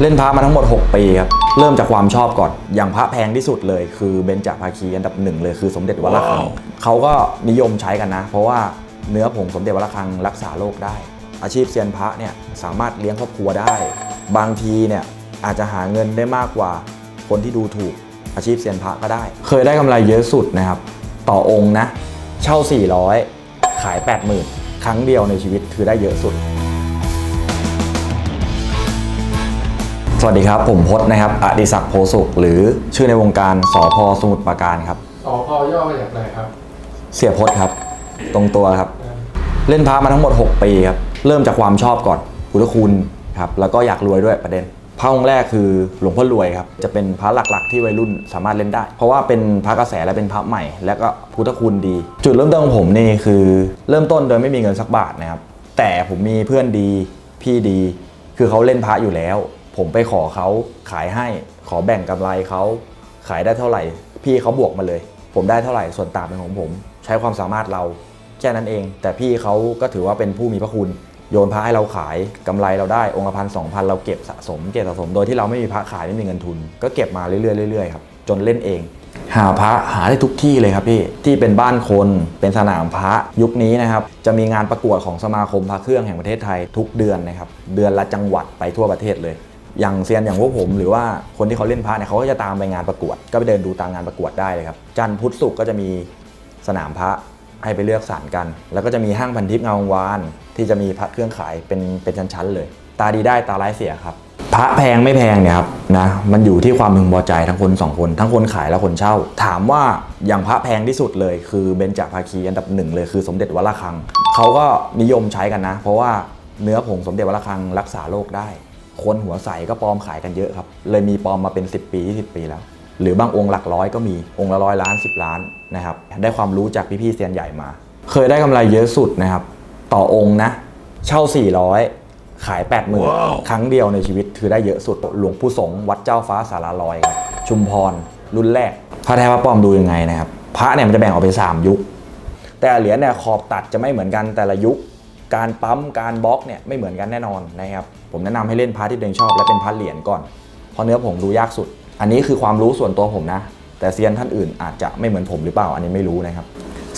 เล่นพระมาทั้งหมด 6 ปีครับ เริ่มจากความชอบก่อน อย่างพระแพงที่สุดเลยคือเบญจภาคีอันดับหนึ่งเลยคือสมเด็จวัดระฆัง เขาก็นิยมใช้กันนะ เพราะว่าเนื้อผงสมเด็จวัดระฆังรักษาโรคได้ อาชีพเซียนพระเนี่ยสามารถเลี้ยงครอบครัวได้ บางทีเนี่ยอาจจะหาเงินได้มากกว่าคนที่ดูถูกอาชีพเซียนพระก็ได้ เคยได้กำไรเยอะสุดนะครับ ต่อองค์นะ เช่า 400 ขาย 80,000 ครั้งเดียวในชีวิตคือได้เยอะสุด สวัสดีครับ ผมพจน์นะครับอดิศักดิ์โพสุข หรือชื่อในวงการสอพสมุทรปราการครับ สอพย่อมาจากอะไรครับ เสียพจน์ครับ ตรงตัวครับ เล่นพระมาทั้งหมด 6 ปีครับ เริ่มจากความชอบก่อนพุทธคุณครับ แล้วก็อยากรวยด้วยประเด็น พระองค์แรกคือหลวงพ่อรวยครับ จะเป็นพระหลักๆ ที่วัยรุ่นสามารถเล่นได้ เพราะว่าเป็นพระกระแสและเป็นพระใหม่ และก็พุทธคุณดี จุดเริ่มต้นของผมนี่คือ เริ่มต้นโดยไม่มีเงินสักบาทนะครับ แต่ผมมีเพื่อนดี พี่ดี คือเขาเล่นพระอยู่แล้ว ผมไปขอเขาขายให้ขอแบ่งกำไรเขาขายได้เท่าไหร่ พี่เขาบวกมาเลย ผมได้เท่าไหร่ส่วนต่างเป็นของผม ใช้ความสามารถเราแค่นั้นเอง แต่พี่เขาก็ถือว่าเป็นผู้มีพระคุณ โยนพระให้เราขายกำไรเราได้องค์ละพันสองพันเราเก็บสะสม เก็บสะสมโดยที่เราไม่มีพระขายไม่มีเงินทุน ก็เก็บมาเรื่อยๆเรื่อยๆครับจนเล่นเอง หาพระหาได้ทุกที่เลยครับพี่ที่เป็นบ้านคนเป็นสนามพระยุคนี้นะครับจะมีงานประกวดของสมาคมพระเครื่องแห่งประเทศไทยทุกเดือนนะครับเดือนละจังหวัดไปทั่วประเทศเลย อย่างเซียนอย่างพวกผม หรือว่าคนที่เขาเล่นพระเนี่ยเขาก็จะตามไปงานประกวด ก็ไปเดินดูตามงานประกวดได้เลยครับจันทร์พุธศุกร์ก็จะมีสนามพระให้ไปเลือกสรรกัน แล้วก็จะมีห้างพันทิพย์เงาวงวาน ที่จะมีพระเครื่องขายเป็นเป็นชั้นๆเลย ตาดีได้ตาร้ายเสียครับ พระแพงไม่แพงเนี่ยครับนะมันอยู่ที่ความพึงพอใจทั้งคนสองคนทั้งคนขายและคนเช่า ถามว่าอย่างพระแพงที่สุดเลย คือเบญจภาคีอันดับหนึ่งเลยคือสมเด็จวัดระฆังเขาก็นิยมใช้กันนะ เพราะว่าเนื้อผงสมเด็จวัดระฆังรักษาโรคได้ คนหัวใสก็ปลอมขายกันเยอะครับ เลยมีปลอมมาเป็น 10 ปี20ปีแล้ว หรือบางองค์หลักร้อยก็มีองค์ละร้อยล้าน 10 ล้านนะครับได้ความรู้จากพี่ๆเซียนใหญ่มา เคยได้กำไรเยอะสุดนะครับ ต่อองค์นะ เช่า 400 ขาย 80,000ครั้งเดียวในชีวิตคือได้เยอะสุดหลวงปู่สงฆ์วัดเจ้าฟ้าสาราลอยครับชุมพรรุ่นแรกพระแท้พระปลอมดูยังไงนะครับพระเนี่ยมันจะแบ่งออกเป็น3ยุค แต่เหรียญเนี่ยขอบตัดจะไม่เหมือนกันแต่ละยุค การปั๊มการบล็อกเนี่ยไม่เหมือนกันแน่นอนนะครับผมแนะนำให้เล่นพาร์ทที่ตัวเองชอบและเป็นพาร์ทเหรียญก่อน เพราะเนื้อผงดูยากสุด อันนี้คือความรู้ส่วนตัวผมนะ แต่เซียนท่านอื่นอาจจะไม่เหมือนผมหรือเปล่า อันนี้ไม่รู้นะครับ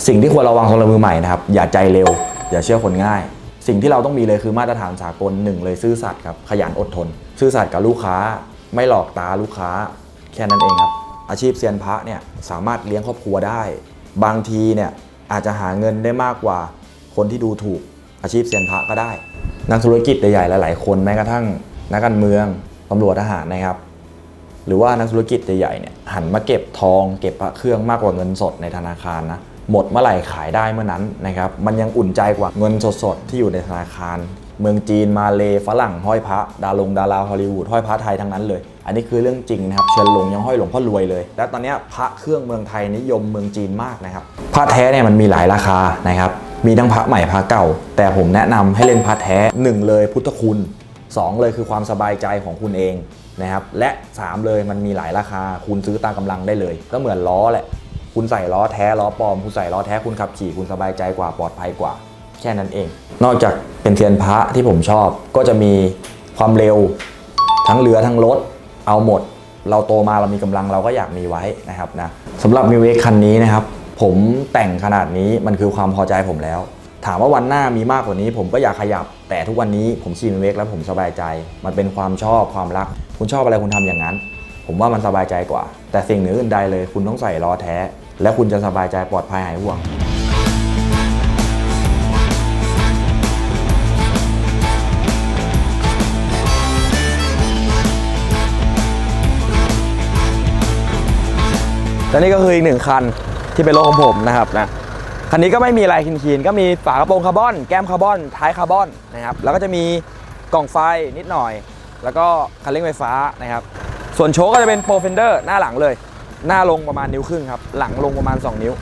สิ่งที่ควรระวังสำหรับมือใหม่นะครับอย่าใจเร็ว อย่าเชื่อคนง่าย สิ่งที่เราต้องมีเลยคือมาตรฐานสากลหนึ่งเลยซื่อสัตย์ครับขยันอดทน ซื่อสัตย์กับลูกค้า ไม่หลอกตาลูกค้า แค่นั้นเองครับอาชีพเซียนพระเนี่ยสามารถเลี้ยงครอบครัวได้ บางทีเนี่ยอาจจะหาเงินได้มากกว่าคนที่ดูถูก อาชีพเซียนพระก็ได้ นักธุรกิจใหญ่ๆหลายๆคนแม้กระทั่งนักการเมืองตำรวจทหารนะครับ หรือว่านักธุรกิจใหญ่ๆเนี่ยหันมาเก็บทอง เก็บพระเครื่องมากกว่าเงินสดในธนาคารนะหมดเมื่อไหร่ขายได้เมื่อนั้นนะครับมันยังอุ่นใจกว่าเงินสดๆที่อยู่ในธนาคาร เมืองจีนมาเลฝรั่งห้อยพระดารงดาราฮอลลีวูดห้อยพระไทยทั้งนั้นเลย อันนี้คือเรื่องจริงนะครับเชิญหลงยังห้อยหลวงพ่อรวยเลย และตอนนี้พระเครื่องเมืองไทยนิยมเมืองจีนมากนะครับพระแท้เนี่ยมันมีหลายราคานะครับ มีทั้งพระใหม่พระเก่า แต่ผมแนะนำให้เล่นพระแท้หนึ่งเลยพุทธคุณ 2 เลยคือความสบายใจของคุณเองนะครับและ 3 เลยมันมีหลายราคา คุณซื้อตามกำลังได้เลย ก็เหมือนล้อแหละ คุณใส่ล้อแท้ล้อปลอม คุณใส่ล้อแท้คุณขับขี่คุณสบายใจกว่าปลอดภัยกว่า แค่นั้นเอง นอกจากเป็นเทียนพระที่ผมชอบ ก็จะมีความเร็ว ทั้งเรือทั้งรถเอาหมด เราโตมาเรามีกำลังเราก็อยากมีไว้นะครับนะสำหรับมิวเอ็กคันนี้นะครับ ผมแต่งขนาดนี้มันคือความพอใจผมแล้ว ถามว่าวันหน้ามีมากกว่านี้ ผมก็อยากขยับ แต่ทุกวันนี้ผมขี่มิวเอ็กแล้วผมสบายใจ มันเป็นความชอบความรัก คุณชอบอะไรคุณทำอย่างนั้น ผมว่ามันสบายใจกว่า แต่สิ่งเหนืออื่นใดเลย คุณต้องใส่ล้อแท้ และคุณจะสบายใจปลอดภัยหายห่วงและนี่ก็คืออีกหนึ่งคัน ที่เป็นรถของผมนะครับนะคันนี้ก็ไม่มีอะไรคินๆก็มีฝากระโปรงคาร์บอน แก้มคาร์บอน ท้ายคาร์บอนนะครับแล้วก็จะมีกล่องไฟนิดหน่อย แล้วก็คันเร่งไฟฟ้านะครับ ส่วนโชก็จะเป็นโปรเฟนเดอร์หน้าหลังเลย หน้าลงประมาณนิ้วครึ่งครับ หลังลงประมาณ 2 นิ้ว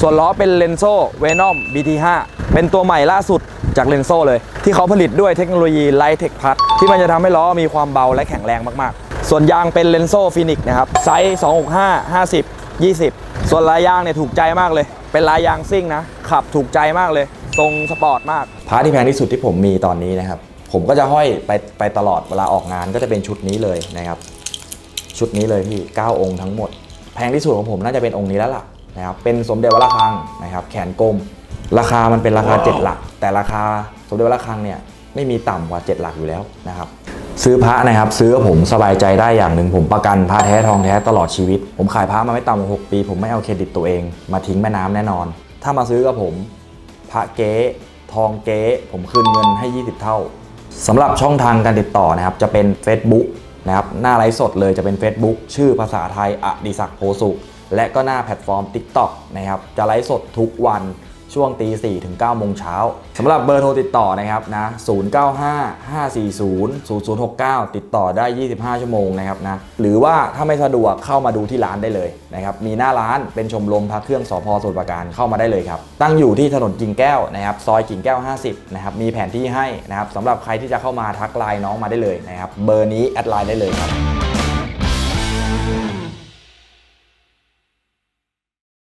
ส่วนล้อเป็นเลนโซเวนอม BT5 เป็นตัวใหม่ล่าสุดจากเลนโซเลย ที่เขาผลิตด้วยเทคโนโลยีไลท์เทคพัทที่มันจะทำให้ล้อมีความเบาและแข็งแรงมากๆ ส่วนยางเป็นเลนโซฟินิกนะครับไซส์265 50 20 ส่วนลายยางเนี่ยถูกใจมากเลย เป็นลายยางซิ่งนะ ขับถูกใจมากเลย ทรงสปอร์ตมาก พาร์ทที่แพงที่สุดที่ผมมีตอนนี้นะครับ ผมก็จะห้อยไปไปตลอดเวลาออกงานก็จะเป็นชุดนี้เลยนะครับ ชุดนี้เลยพี่ 9 องค์ทั้งหมด แพงที่สุดของผมน่าจะเป็นองค์นี้แล้วล่ะนะครับ เป็นสมเด็จวัดระฆังนะครับ แขนกลม ราคามันเป็นราคา 7 หลัก แต่ราคาสมเด็จวัดระฆังเนี่ยไม่มีต่ำกว่า 7 หลักอยู่แล้วนะครับ ซื้อพระนะครับ ซื้อผมสบายใจได้อย่างหนึ่งผมประกันพระแท้ทองแท้ตลอดชีวิต ผมขายพระมาไม่ต่ำกว่า6ปี ผมไม่เอาเครดิตตัวเอง มาทิ้งแม่น้ำแน่นอน ถ้ามาซื้อกับผม พระเก๊ทองเก๊ผมคืนเงินให้ 20 เท่าสำหรับช่องทางการติดต่อนะครับ จะเป็น Facebook นะครับหน้าไลฟ์สดเลยจะเป็น Facebook ชื่อภาษาไทยอดิศักดิ์โพสุและก็หน้าแพลตฟอร์ม TikTok นะครับจะไลฟ์สดทุกวัน ช่วงตี4ถึง9โมงเช้าสำหรับเบอร์โทรติดต่อนะครับนะ095 540 0069 ติดต่อได้ 25 ชั่วโมงนะครับนะหรือว่าถ้าไม่สะดวกเข้ามาดูที่ร้านได้เลยนะครับมีหน้าร้านเป็นชมรมพระเครื่องสพสมุทรปราการเข้ามาได้เลยครับ ตั้งอยู่ที่ถนนกิ่งแก้วนะครับซอยกิ่งแก้ว 50นะครับมีแผนที่ให้นะครับสำหรับใครที่จะเข้ามาทักไลน์น้องมาได้เลยนะครับเบอร์นี้แอดไลน์ได้เลยครับ